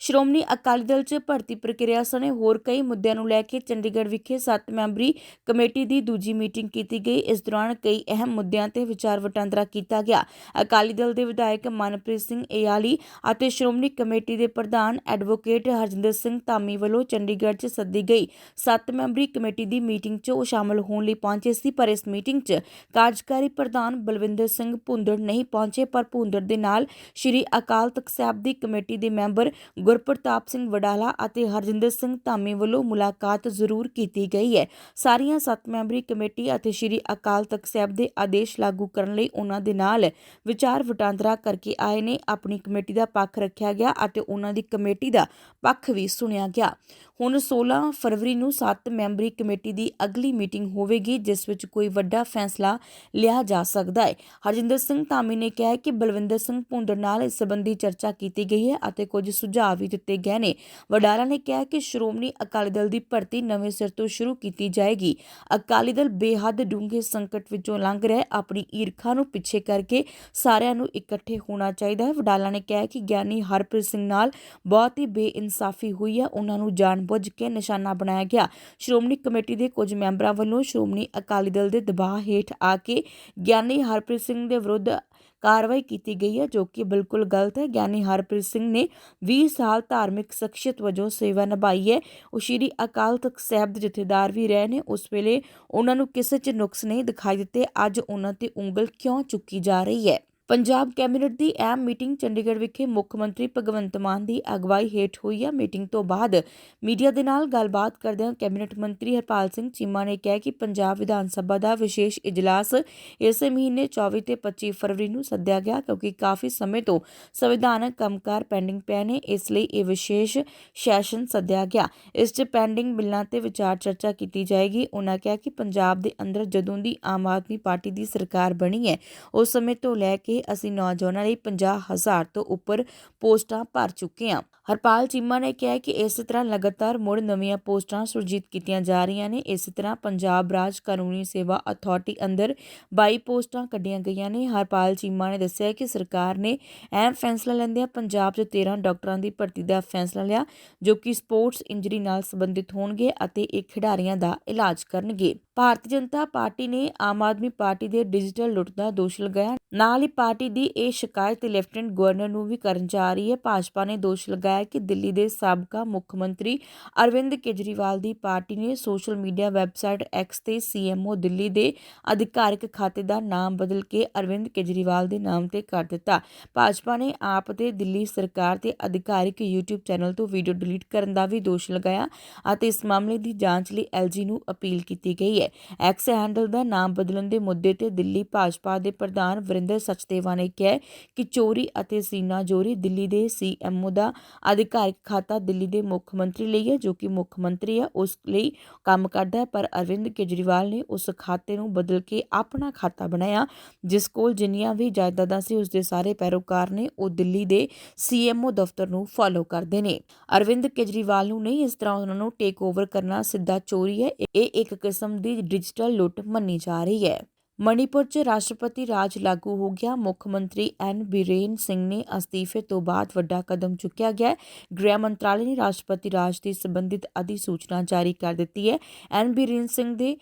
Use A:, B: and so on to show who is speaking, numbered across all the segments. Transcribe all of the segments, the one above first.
A: ਸ਼੍ਰੋਮਣੀ ਅਕਾਲੀ ਦਲ 'ਚ ਭਰਤੀ ਪ੍ਰਕਿਰਿਆ ਸਣੇ ਹੋਰ ਕਈ ਮੁੱਦਿਆਂ ਨੂੰ ਲੈ ਕੇ ਚੰਡੀਗੜ੍ਹ ਵਿਖੇ 7 ਮੈਂਬਰੀ ਕਮੇਟੀ ਦੀ ਦੂਜੀ ਮੀਟਿੰਗ ਕੀਤੀ ਗਈ। ਇਸ ਦੌਰਾਨ ਕਈ ਅਹਿਮ ਮੁੱਦਿਆਂ ਤੇ ਵਿਚਾਰ ਵਟਾਂਦਰਾ ਕੀਤਾ ਗਿਆ। ਅਕਾਲੀ ਦਲ ਦੇ ਵਿਧਾਇਕ ਮਨਪ੍ਰੀਤ ਸਿੰਘ ਏਆਲੀ ਅਤੇ ਸ਼੍ਰੋਮਣੀ ਕਮੇਟੀ ਦੇ ਪ੍ਰਧਾਨ ਐਡਵੋਕੇਟ ਹਰਜਿੰਦਰ ਸਿੰਘ ਧਾਮੀ ਵੱਲੋਂ ਚੰਡੀਗੜ੍ਹ 'ਚ ਸੱਦੀ ਗਈ। 7 ਮੈਂਬਰੀ ਕਮੇਟੀ ਦੀ ਮੀਟਿੰਗ 'ਚ ਉਹ ਸ਼ਾਮਲ ਹੋਣ ਲਈ ਪਹੁੰਚੇ ਸੀ, ਪਰ ਇਸ ਮੀਟਿੰਗ 'ਚ ਕਾਰਜਕਾਰੀ ਪ੍ਰਧਾਨ ਬਲਵਿੰਦਰ ਸਿੰਘ ਭੁੰਦੜ ਨਹੀਂ ਪਹੁੰਚੇ, ਪਰ ਭੁੰਦੜ ਦੇ ਨਾਲ ਸ਼੍ਰੀ ਅਕਾਲ ਤਖਤ ਸਾਹਿਬ ਦੀ ਕਮੇਟੀ ਦੇ ਮੈਂਬਰ ਗੁਰਪ੍ਰਤਾਪ ਸਿੰਘ ਵਡਾਲਾ ਅਤੇ ਹਰਜਿੰਦਰ ਸਿੰਘ ਧਾਮੀ ਵੱਲੋਂ ਮੁਲਾਕਾਤ ਜ਼ਰੂਰ ਕੀਤੀ ਗਈ ਹੈ। ਸਾਰੀਆਂ ਸੱਤ ਮੈਂਬਰੀ ਕਮੇਟੀ ਅਤੇ ਸ਼੍ਰੀ ਅਕਾਲ ਤਖਤ ਸਾਹਿਬ ਦੇ ਆਦੇਸ਼ ਲਾਗੂ ਕਰਨ ਲਈ ਉਹਨਾਂ ਦੇ ਨਾਲ ਵਿਚਾਰ ਵਟਾਂਦਰਾ ਕਰਕੇ ਆਏ ਨੇ। ਆਪਣੀ ਕਮੇਟੀ ਦਾ ਪੱਖ ਰੱਖਿਆ ਗਿਆ ਅਤੇ ਉਹਨਾਂ ਦੀ ਕਮੇਟੀ ਦਾ ਪੱਖ ਵੀ ਸੁਣਿਆ ਗਿਆ। ਹੁਣ 16 ਫਰਵਰੀ ਨੂੰ 7 ਮੈਂਬਰੀ ਕਮੇਟੀ ਦੀ ਅਗਲੀ ਮੀਟਿੰਗ ਹੋਵੇਗੀ, ਜਿਸ ਵਿੱਚ ਕੋਈ ਵੱਡਾ ਫੈਸਲਾ ਲਿਆ ਜਾ ਸਕਦਾ ਹੈ। ਹਰਜਿੰਦਰ ਸਿੰਘ ਧਾਮੀ ਨੇ ਕਿਹਾ ਕਿ ਬਲਵਿੰਦਰ ਸਿੰਘ ਭੁੰਦੜ ਨਾਲ ਇਸ ਸੰਬੰਧੀ ਚਰਚਾ ਕੀਤੀ ਗਈ ਹੈ ਅਤੇ ਕੁਝ ਸੁਝਾਅ ਵੀ ਦਿੱਤੇ ਗਏ ਨੇ। ਵਡਾਲਾ ਨੇ ਕਿਹਾ ਕਿ ਸ਼੍ਰੋਮਣੀ ਅਕਾਲੀ ਦਲ ਦੀ ਭਰਤੀ ਨਵੇਂ ਸਿਰ ਤੋਂ ਸ਼ੁਰੂ ਕੀਤੀ ਜਾਏਗੀ। ਅਕਾਲੀ ਦਲ ਬੇਹੱਦ ਡੂੰਘੇ ਸੰਕਟ ਵਿੱਚੋਂ ਲੰਘ ਰਿਹਾ ਹੈ। ਆਪਣੀ ਈਰਖਾ ਨੂੰ ਪਿੱਛੇ ਕਰਕੇ ਸਾਰਿਆਂ ਨੂੰ ਇਕੱਠੇ ਹੋਣਾ ਚਾਹੀਦਾ ਹੈ। ਵਡਾਲਾ ਨੇ ਕਿਹਾ ਕਿ ਗਿਆਨੀ ਹਰਪ੍ਰੀਤ ਸਿੰਘ ਨਾਲ ਬਹੁਤ ਹੀ ਬੇਇਨਸਾਫੀ ਹੋਈ ਹੈ। ਉਹਨਾਂ ਨੂੰ ਜਾਣਬੁੱਝ ਕੇ ਨਿਸ਼ਾਨਾ ਬਣਾਇਆ ਗਿਆ। ਸ਼੍ਰੋਮਣੀ ਕਮੇਟੀ ਦੇ ਕੁਝ ਮੈਂਬਰਾਂ ਵੱਲੋਂ ਸ਼੍ਰੋਮਣੀ ਅਕਾਲੀ ਦਲ ਦੇ ਦਬਾਅ ਹੇਠ ਆ ਕੇ ਗਿਆਨੀ ਹਰਪ੍ਰੀਤ ਸਿੰਘ ਦੇ ਵਿਰੁੱਧ ਕਾਰਵਾਈ ਕੀਤੀ ਗਈ ਹੈ, ਜੋ ਕਿ ਬਿਲਕੁਲ ਗਲਤ ਹੈ। ਗਿਆਨੀ ਹਰਪ੍ਰੀਤ ਸਿੰਘ ਨੇ 20 ਸਾਲ ਧਾਰਮਿਕ ਸ਼ਖਸੀਅਤ ਵਜੋਂ ਸੇਵਾ ਨਿਭਾਈ ਹੈ। ਉਹ ਸ਼੍ਰੀ ਅਕਾਲ ਤਖਤ ਸਾਹਿਬ ਦੇ ਜਥੇਦਾਰ ਵੀ ਰਹੇ ਨੇ। ਉਸ ਵੇਲੇ ਉਹਨਾਂ ਨੂੰ ਕਿਸੇ 'ਚ ਨੁਕਸ ਨਹੀਂ ਦਿਖਾਈ ਦਿੱਤੇ। ਅੱਜ ਉਹਨਾਂ ਤੇ ਉਂਗਲ ਕਿਉਂ ਚੁੱਕੀ ਜਾ ਰਹੀ ਹੈ? ਪੰਜਾਬ ਕੈਬਨਿਟ ਦੀ ਅਹਿਮ ਮੀਟਿੰਗ ਚੰਡੀਗੜ੍ਹ ਵਿਖੇ ਮੁੱਖ ਮੰਤਰੀ ਭਗਵੰਤ ਮਾਨ ਦੀ ਅਗਵਾਈ ਹੇਠ ਹੋਈ ਹੈ। ਮੀਟਿੰਗ ਤੋਂ ਬਾਅਦ ਮੀਡੀਆ ਦੇ ਨਾਲ ਗੱਲਬਾਤ ਕਰਦਿਆਂ ਕੈਬਨਿਟ ਮੰਤਰੀ ਹਰਪਾਲ ਸਿੰਘ ਚੀਮਾ ਨੇ ਕਿਹਾ ਕਿ ਪੰਜਾਬ ਵਿਧਾਨ ਸਭਾ ਦਾ ਵਿਸ਼ੇਸ਼ ਇਜਲਾਸ ਇਸੇ ਮਹੀਨੇ 24 ਤੇ 25 ਫਰਵਰੀ ਨੂੰ ਸੱਦਿਆ ਗਿਆ ਕਿਉਂਕਿ ਕਾਫੀ ਸਮੇਂ ਤੋਂ ਸੰਵਿਧਾਨਕ ਕੰਮਕਾਰ ਪੈਂਡਿੰਗ ਪਏ ਨੇ, ਇਸ ਲਈ ਇਹ ਵਿਸ਼ੇਸ਼ ਸੈਸ਼ਨ ਸੱਦਿਆ ਗਿਆ। ਇਸ 'ਚ ਪੈਂਡਿੰਗ ਬਿੱਲਾਂ ਤੇ ਵਿਚਾਰ ਚਰਚਾ ਕੀਤੀ ਜਾਏਗੀ। ਉਹਨਾਂ ਕਿਹਾ ਕਿ ਪੰਜਾਬ ਦੇ ਅੰਦਰ ਜਦੋਂ ਦੀ ਆਮ ਆਦਮੀ ਪਾਰਟੀ ਦੀ ਸਰਕਾਰ ਬਣੀ ਹੈ, ਉਸ ਸਮੇਂ ਤੋਂ ਲੈ ਕੇ ਅਸੀਂ ਨੌਜਵਾਨਾਂ ਲਈ 50000 ਤੋਂ ਉੱਪਰ ਪੋਸਟਾਂ ਭਰ ਚੁੱਕੇ ਹਾਂ। ਹਰਪਾਲ ਚੀਮਾ ਨੇ ਕਿਹਾ ਕਿ ਇਸ ਤਰ੍ਹਾਂ ਲਗਾਤਾਰ ਮੁੜ ਨਵੀਆਂ ਪੋਸਟਾਂ ਸੁਰਜੀਤ ਕੀਤੀਆਂ ਜਾ ਰਹੀਆਂ ਨੇ। ਇਸੇ ਤਰ੍ਹਾਂ ਪੰਜਾਬ ਰਾਜ ਕਾਨੂੰਨੀ ਸੇਵਾ ਅਥਾਰਟੀ ਅੰਦਰ 22 ਪੋਸਟਾਂ ਕੱਢੀਆਂ ਗਈਆਂ ਨੇ। ਹਰਪਾਲ ਚੀਮਾ ਨੇ ਦੱਸਿਆ ਕਿ ਸਰਕਾਰ ਨੇ ਅਹਿਮ ਫੈਸਲਾ ਲੈਂਦਿਆਂ ਪੰਜਾਬ 'ਚ 13 ਡਾਕਟਰਾਂ ਦੀ ਭਰਤੀ ਦਾ ਫੈਸਲਾ ਲਿਆ, ਜੋ ਕਿ ਸਪੋਰਟਸ ਇੰਜਰੀ ਨਾਲ ਸੰਬੰਧਿਤ ਹੋਣਗੇ ਅਤੇ ਇਹ ਖਿਡਾਰੀਆਂ ਦਾ ਇਲਾਜ ਕਰਨਗੇ। ਭਾਰਤੀ ਜਨਤਾ ਪਾਰਟੀ ਨੇ ਆਮ ਆਦਮੀ ਪਾਰਟੀ ਦੇ ਡਿਜੀਟਲ ਲੁੱਟ ਦਾ ਦੋਸ਼ ਲਗਾਇਆ। ਨਾਲ ਹੀ ਪਾਰਟੀ ਦੀ ਇਹ ਸ਼ਿਕਾਇਤ ਲੈਫਟੀਨੈਂਟ ਗਵਰਨਰ ਨੂੰ ਵੀ ਕਰਨ ਜਾ ਰਹੀ ਹੈ। ਭਾਜਪਾ ਨੇ ਦੋਸ਼ ਲਗਾਇਆ ਕਿ ਦਿੱਲੀ ਦੇ ਸਾਬਕਾ ਮੁੱਖ ਮੰਤਰੀ ਅਰਵਿੰਦ ਕੇਜਰੀਵਾਲ ਦੀ ਪਾਰਟੀ ਨੇ ਸੋਸ਼ਲ ਮੀਡੀਆ ਵੈਬਸਾਈਟ ਐਕਸ ਤੇ ਸੀਐਮਓ ਦਿੱਲੀ ਦੇ ਅਧਿਕਾਰਿਕ ਖਾਤੇ ਦਾ ਨਾਮ ਬਦਲ ਕੇ ਅਰਵਿੰਦ ਕੇਜਰੀਵਾਲ ਦੇ ਨਾਮ ਤੇ ਕਰ ਦਿੱਤਾ। ਭਾਜਪਾ ਨੇ ਆਪ ਤੇ ਦਿੱਲੀ ਸਰਕਾਰ ਤੇ ਅਧਿਕਾਰਿਕ YouTube ਚੈਨਲ ਤੋਂ ਵੀਡੀਓ ਡਿਲੀਟ ਕਰਨ ਦਾ ਵੀ ਦੋਸ਼ ਲਗਾਇਆ ਅਤੇ ਇਸ ਮਾਮਲੇ ਦੀ ਜਾਂਚ ਲਈ ਐਲਜੀ ਨੂੰ ਅਪੀਲ ਕੀਤੀ ਗਈ ਹੈ। ਐਕਸ ਹੈਂਡਲ ਦਾ ਨਾਮ ਬਦਲਣ ਦੇ ਮੁੱਦੇ ਤੇ ਦਿੱਲੀ ਭਾਜਪਾ ਦੇ ਪ੍ਰਧਾਨ ਵਰਿੰਦਰ ਸਚਦੇਵਾ ਨੇ ਕਿਹਾ ਕਿ ਚੋਰੀ ਅਤੇ ਸੀਨਾ ਜੋਰੀ ਦਿੱਲੀ ਦੇ ਸੀਐਮਓ ਦਾ ਅਧਿਕਾਰਿਕ ਖਾਤਾ ਦਿੱਲੀ ਦੇ ਮੁੱਖ ਮੰਤਰੀ ਲਈ ਹੈ, ਜੋ ਕਿ ਮੁੱਖ ਮੰਤਰੀ ਹੈ, ਉਸ ਲਈ ਕੰਮ ਕਰਦਾ ਹੈ। ਪਰ ਅਰਵਿੰਦ ਕੇਜਰੀਵਾਲ ਨੇ ਉਸ ਖਾਤੇ ਨੂੰ ਬਦਲ ਕੇ ਆਪਣਾ ਖਾਤਾ ਬਣਾਇਆ, ਜਿਸ ਕੋਲ ਜਿੰਨੀਆਂ ਵੀ ਜਾਇਦਾਦਾਂ ਸੀ ਉਸ ਦੇ ਸਾਰੇ ਪੈਰੋਕਾਰ ਨੇ ਉਹ ਦਿੱਲੀ ਦੇ ਸੀਐਮਓ ਦਫ਼ਤਰ ਨੂੰ ਫਾਲੋ ਕਰਦੇ ਨੇ। ਅਰਵਿੰਦ ਕੇਜਰੀਵਾਲ ਨੂੰ ਨਹੀਂ, ਇਸ ਤਰ੍ਹਾਂ ਉਹਨਾਂ ਨੂੰ ਟੇਕ ਓਵਰ ਕਰਨਾ ਸਿੱਧਾ ਚੋਰੀ ਹੈ। ਇਹ ਇੱਕ ਕਿਸਮ ਦੀ ਡਿਜੀਟਲ ਲੁੱਟ ਮੰਨੀ ਜਾ ਰਹੀ ਹੈ। ਮਣੀਪੁਰ 'ਚ ਰਾਸ਼ਟਰਪਤੀ ਰਾਜ ਲਾਗੂ ਹੋ ਗਿਆ। ਮੁੱਖ ਮੰਤਰੀ ਐਨ ਬੀਰੇਨ ਸਿੰਘ ਨੇ ਅਸਤੀਫੇ ਤੋਂ ਬਾਅਦ ਵੱਡਾ ਕਦਮ ਚੁੱਕਿਆ ਗਿਆ। ਗ੍ਰਹਿ ਮੰਤਰਾਲੇ ਨੇ ਰਾਸ਼ਟਰਪਤੀ ਰਾਜ ਦੀ ਸੰਬੰਧਿਤ ਅਧਿਸੂਚਨਾ ਜਾਰੀ ਕਰ ਦਿੱਤੀ ਹੈ। ਐਨ ਬੀਰੇਨ ਸਿੰਘ ਦੇ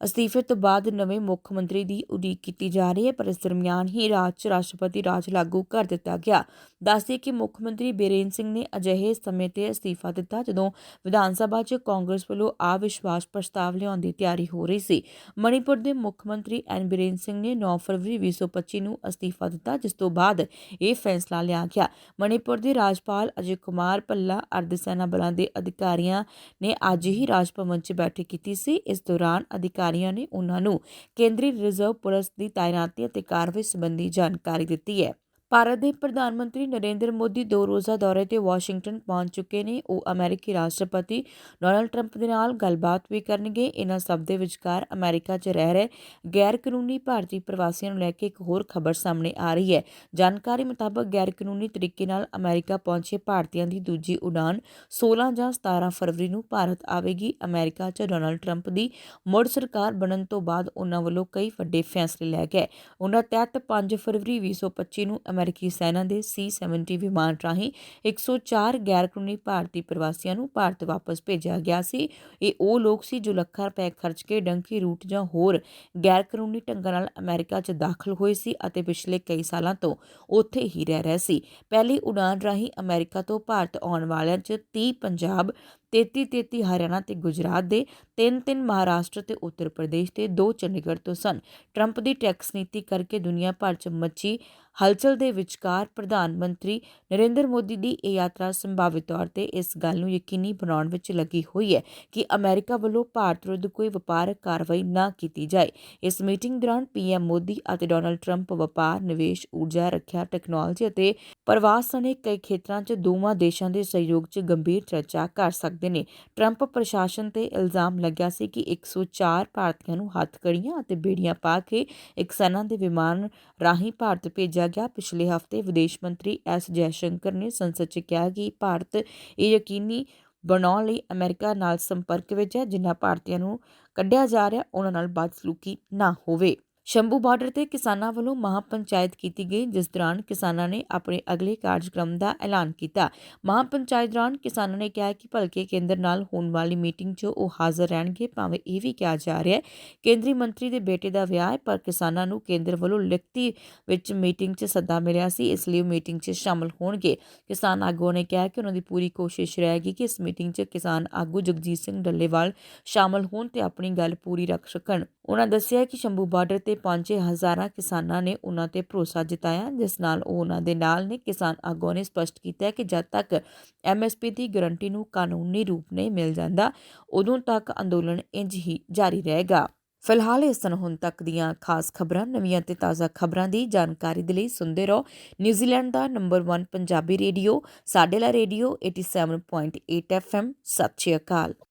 A: ਅਸਤੀਫੇ ਤੋਂ ਬਾਅਦ ਨਵੇਂ ਮੁੱਖ ਮੰਤਰੀ ਦੀ ਉਡੀਕ ਕੀਤੀ ਜਾ ਰਹੀ ਹੈ, ਪਰ ਇਸ ਦਰਮਿਆਨ ਹੀ ਰਾਜ 'ਚ ਰਾਸ਼ਟਰਪਤੀ ਰਾਜ ਲਾਗੂ ਕਰ ਦਿੱਤਾ ਗਿਆ। ਦੱਸਦੇ ਕਿ ਮੁੱਖ ਮੰਤਰੀ ਬੀਰੇਨ ਸਿੰਘ ਨੇ ਅਜਿਹੇ ਸਮੇਂ ਤੇ ਅਸਤੀਫਾ ਦਿੱਤਾ ਜਦੋਂ ਵਿਧਾਨ ਸਭਾ 'ਚ ਕਾਂਗਰਸ ਵੱਲੋਂ ਅਵਿਸ਼ਵਾਸ ਪ੍ਰਸਤਾਵ ਲਿਆਉਣ ਦੀ ਤਿਆਰੀ ਹੋ ਰਹੀ ਸੀ। ਮਣੀਪੁਰ ਦੇ ਮੁੱਖ ਮੰਤਰੀ ਐਨ ਬੀਰੇਨ ਸਿੰਘ ਨੇ 9 ਫਰਵਰੀ 2025 ਨੂੰ ਅਸਤੀਫਾ ਦਿੱਤਾ, ਜਿਸ ਤੋਂ ਬਾਅਦ ਇਹ ਫੈਸਲਾ ਲਿਆ ਗਿਆ। ਮਣੀਪੁਰ ਦੇ ਰਾਜਪਾਲ ਅਜੇ ਕੁਮਾਰ ਭੱਲਾ ਅਰਧ ਸੈਨਾ ਬਲਾਂ ਦੇ ਅਧਿਕਾਰੀਆਂ ਨੇ ਅੱਜ ਹੀ ਰਾਜ ਭਵਨ 'ਚ ਬੈਠਕ ਕੀਤੀ ਸੀ। ਇਸ ਦੌਰਾਨ ਅਧਿਕਾਰੀਆਂ ਨੇ ਉਨ੍ਹਾਂ ਨੂੰ ਕੇਂਦਰੀ ਰਿਜ਼ਰਵ ਪੁਲਿਸ ਦੀ ਤਾਇਨਾਤੀ ਅਤੇ ਕਾਰਵਾਈ ਸੰਬੰਧੀ ਜਾਣਕਾਰੀ ਦਿੱਤੀ ਹੈ। ਭਾਰਤ ਦੇ ਪ੍ਰਧਾਨ ਮੰਤਰੀ ਨਰਿੰਦਰ ਮੋਦੀ ਦੋ ਰੋਜ਼ਾ ਦੌਰੇ ਤੇ ਵਾਸ਼ਿੰਗਟਨ ਪਹੁੰਚ ਚੁੱਕੇ ਨੇ। ਉਹ ਅਮਰੀਕੀ ਰਾਸ਼ਟਰਪਤੀ ਡੋਨਲਡ ਟਰੰਪ ਦੇ ਨਾਲ ਗੱਲਬਾਤ ਵੀ ਕਰਨਗੇ। ਇਹਨਾਂ ਸਭ ਦੇ ਵਿਚਕਾਰ ਅਮਰੀਕਾ 'ਚ ਰਹਿ ਰਹੇ ਗੈਰ ਕਾਨੂੰਨੀ ਭਾਰਤੀ ਪ੍ਰਵਾਸੀਆਂ ਨੂੰ ਲੈ ਕੇ ਇੱਕ ਹੋਰ ਖਬਰ ਸਾਹਮਣੇ ਆ ਰਹੀ ਹੈ। ਜਾਣਕਾਰੀ ਮੁਤਾਬਕ ਗੈਰ ਕਾਨੂੰਨੀ ਤਰੀਕੇ ਨਾਲ ਅਮਰੀਕਾ ਪਹੁੰਚੇ ਭਾਰਤੀਆਂ ਦੀ ਦੂਜੀ ਉਡਾਨ 16 ਜਾਂ 17 ਫਰਵਰੀ ਨੂੰ ਭਾਰਤ ਆਵੇਗੀ। ਅਮਰੀਕਾ 'ਚ ਡੋਨਲਡ ਟਰੰਪ ਦੀ ਮੁੜ ਸਰਕਾਰ ਬਣਨ ਤੋਂ ਬਾਅਦ ਉਹਨਾਂ ਵੱਲੋਂ ਕਈ ਵੱਡੇ ਫੈਸਲੇ ਲਏ ਗਏ। ਉਹਨਾਂ ਤਹਿਤ 5 ਫਰਵਰੀ 2025 ਨੂੰ ਅਮਰੀਕੀ ਸੈਨਾ ਦੇ C-70 ਵਿਮਾਨ ਰਾਹੀਂ 104 ਗੈਰ ਕਾਨੂੰਨੀ ਭਾਰਤੀ ਪ੍ਰਵਾਸੀਆਂ ਨੂੰ ਭਾਰਤ ਵਾਪਸ ਭੇਜਿਆ ਗਿਆ ਸੀ। ਇਹ ਉਹ ਲੋਕ ਸੀ ਜੋ ਲੱਖਾਂ ਰੁਪਏ ਖਰਚ ਕੇ ਡੰਕੀ ਰੂਟ ਜਾਂ ਹੋਰ ਗੈਰ ਕਾਨੂੰਨੀ ਢੰਗਾਂ ਨਾਲ ਅਮਰੀਕਾ 'ਚ ਦਾਖਲ ਹੋਏ ਸੀ ਅਤੇ ਪਿਛਲੇ ਕਈ ਸਾਲਾਂ ਤੋਂ ਉੱਥੇ ਹੀ ਰਹਿ ਰਹੇ ਸੀ। ਪਹਿਲੀ ਉਡਾਨ ਰਾਹੀਂ ਅਮਰੀਕਾ ਤੋਂ ਭਾਰਤ ਆਉਣ ਵਾਲਿਆਂ 'ਚ 30 ਪੰਜਾਬ 33 33 ਹਰਿਆਣਾ ਤੇ ਗੁਜਰਾਤ ਦੇ ਤਿੰਨ ਤਿੰਨ ਮਹਾਰਾਸ਼ਟਰ ਤੇ ਉੱਤਰ ਪ੍ਰਦੇਸ਼ ਤੇ ਦੋ ਚੰਡੀਗੜ੍ਹ ਤੋਂ ਸਨ। ਟਰੰਪ ਦੀ ਟੈਕਸ ਨੀਤੀ ਕਰਕੇ ਦੁਨੀਆ ਭਰ 'ਚ ਮੱਚੀ ਹਲਚਲ ਦੇ ਵਿਚਕਾਰ ਪ੍ਰਧਾਨ ਮੰਤਰੀ ਨਰਿੰਦਰ ਮੋਦੀ ਦੀ ਇਹ ਯਾਤਰਾ ਸੰਭਾਵਿਤ ਤੌਰ ਤੇ ਇਸ ਗੱਲ ਨੂੰ ਯਕੀਨੀ ਬਣਾਉਣ ਵਿੱਚ ਲੱਗੀ ਹੋਈ ਹੈ ਕਿ ਅਮਰੀਕਾ ਵੱਲੋਂ ਭਾਰਤ ਵਿਰੁੱਧ ਕੋਈ ਵਪਾਰਕ ਕਾਰਵਾਈ ਨਾ ਕੀਤੀ ਜਾਏ। ਇਸ ਮੀਟਿੰਗ ਦੌਰਾਨ ਪੀਐਮ ਮੋਦੀ ਅਤੇ ਡੋਨਲਡ ਟਰੰਪ ਵਪਾਰ, ਨਿਵੇਸ਼, ਊਰਜਾ, ਰੱਖਿਆ, ਟੈਕਨੋਲੋਜੀ ਅਤੇ ਪ੍ਰਵਾਸ ਸਣੇ ਕਈ ਖੇਤਰਾਂ 'ਚ ਦੋਵਾਂ ਦੇਸ਼ਾਂ ਦੇ ਸਹਿਯੋਗ 'ਚ ਗੰਭੀਰ ਚਰਚਾ ਕਰ ਸਕਦੇ ਨੇ। ਟਰੰਪ ਪ੍ਰਸ਼ਾਸਨ ਤੇ ਇਲਜ਼ਾਮ ਲੱਗਿਆ ਸੀ ਕਿ 104 ਭਾਰਤੀਆਂ ਨੂੰ ਹੱਥਕੜੀਆਂ ਅਤੇ ਬੇੜੀਆਂ ਪਾ ਕੇ ਇੱਕ ਸੈਨਾ ਦੇ ਵਿਮਾਨ ਰਾਹੀਂ ਭਾਰਤ ਭੇਜਿਆ ਗਿਆ। ਪਿਛਲੇ ਹਫ਼ਤੇ ਵਿਦੇਸ਼ ਮੰਤਰੀ ਐਸ ਜੈਸ਼ੰਕਰ ਨੇ ਸੰਸਦ 'ਚ ਕਿਹਾ ਕਿ ਭਾਰਤ ਇਹ ਯਕੀਨੀ ਬਣਾਉਣ ਲਈ ਅਮਰੀਕਾ ਨਾਲ ਸੰਪਰਕ ਵਿੱਚ ਹੈ ਜਿਨ੍ਹਾਂ ਭਾਰਤੀਆਂ ਨੂੰ ਕੱਢਿਆ ਜਾ ਰਿਹਾ, ਉਹਨਾਂ ਨਾਲ ਬਦਸਲੂਕੀ ਨਾ ਹੋਵੇ। ਸ਼ੰਭੂ ਬਾਰਡਰ ਤੇ ਕਿਸਾਨਾਂ ਵੱਲੋਂ ਮਹਾ ਪੰਚਾਇਤ ਕੀਤੀ ਗਈ, ਜਿਸ ਦੌਰਾਨ ਕਿਸਾਨਾਂ ਨੇ ਆਪਣੇ ਅਗਲੇ ਕਾਰਜਕ੍ਰਮ ਦਾ ਐਲਾਨ ਕੀਤਾ। ਮਹਾ ਪੰਚਾਇਤ ਦੌਰਾਨ ਕਿਸਾਨਾਂ ਨੇ ਕਿਹਾ ਕਿ ਭਲਕੇ ਕੇਂਦਰ ਨਾਲ ਹੋਣ ਵਾਲੀ ਮੀਟਿੰਗ 'ਚ ਉਹ ਹਾਜ਼ਰ ਰਹਿਣਗੇ, ਭਾਵੇਂ ਇਹ ਵੀ ਕਿਹਾ ਜਾ ਰਿਹਾ ਹੈ। ਕੇਂਦਰੀ ਮੰਤਰੀ ਦੇ ਬੇਟੇ ਦਾ ਵਿਆਹ ਹੈ, ਪਰ ਕਿਸਾਨਾਂ ਨੂੰ ਕੇਂਦਰ ਵੱਲੋਂ ਲਿਖਤੀ ਵਿੱਚ ਮੀਟਿੰਗ 'ਚ ਸੱਦਾ ਮਿਲਿਆ ਸੀ, ਇਸ ਲਈ ਉਹ ਮੀਟਿੰਗ 'ਚ ਸ਼ਾਮਲ ਹੋਣਗੇ। ਕਿਸਾਨ ਆਗੂਆਂ ਨੇ ਕਿਹਾ ਕਿ ਉਹਨਾਂ ਦੀ ਪੂਰੀ ਕੋਸ਼ਿਸ਼ ਰਹੇਗੀ ਕਿ ਇਸ ਮੀਟਿੰਗ 'ਚ ਕਿਸਾਨ ਆਗੂ ਜਗਜੀਤ ਸਿੰਘ ਡੱਲੇਵਾਲ ਸ਼ਾਮਲ ਹੋਣ ਤੇ ਆਪਣੀ ਗੱਲ ਪੂਰੀ ਰੱਖ ਸਕਣ। ਉਹਨਾਂ ਦੱਸਿਆ ਕਿ ਸ਼ੰਭੂ ਬਾਰਡਰ ਤੇ ਪਹੁੰਚੇ ਹਜ਼ਾਰਾਂ ਕਿਸਾਨਾਂ ਨੇ ਉਹਨਾਂ ਤੇ ਭਰੋਸਾ ਜਤਾਇਆ, ਜਿਸ ਨਾਲ ਉਹ ਉਹਨਾਂ ਦੇ ਨਾਲ ਨੇ। ਕਿਸਾਨ ਆਗੂਆਂ ਨੇ ਸਪਸ਼ਟ ਕੀਤਾ ਕਿ ਜਦ ਤੱਕ ਐਮਐਸਪੀ ਦੀ ਗਾਰੰਟੀ ਨੂੰ ਕਾਨੂੰਨੀ ਰੂਪ ਨਹੀਂ ਮਿਲ ਜਾਂਦਾ, ਉਦੋਂ ਤੱਕ ਅੰਦੋਲਨ ਇੰਜ ਹੀ ਜਾਰੀ ਰਹੇਗਾ। ਫਿਲਹਾਲ ਇਸ ਤਰ੍ਹਾਂ ਹੁਣ ਤੱਕ ਦੀਆਂ ਖਾਸ ਖਬਰਾਂ, ਨਵੀਆਂ ਤੇ ਤਾਜ਼ਾ ਖਬਰਾਂ ਦੀ ਜਾਣਕਾਰੀ ਦੇ ਲਈ ਸੁਣਦੇ ਰਹੋ ਨਿਊਜ਼ੀਲੈਂਡ ਦਾ ਨੰਬਰ 1 ਪੰਜਾਬੀ ਰੇਡੀਓ, ਸਾਡੇ ਲਾ ਰੇਡੀਓ 87.8 ਐਫਐਮ। ਸਤਿ ਸ਼੍ਰੀ ਅਕਾਲ।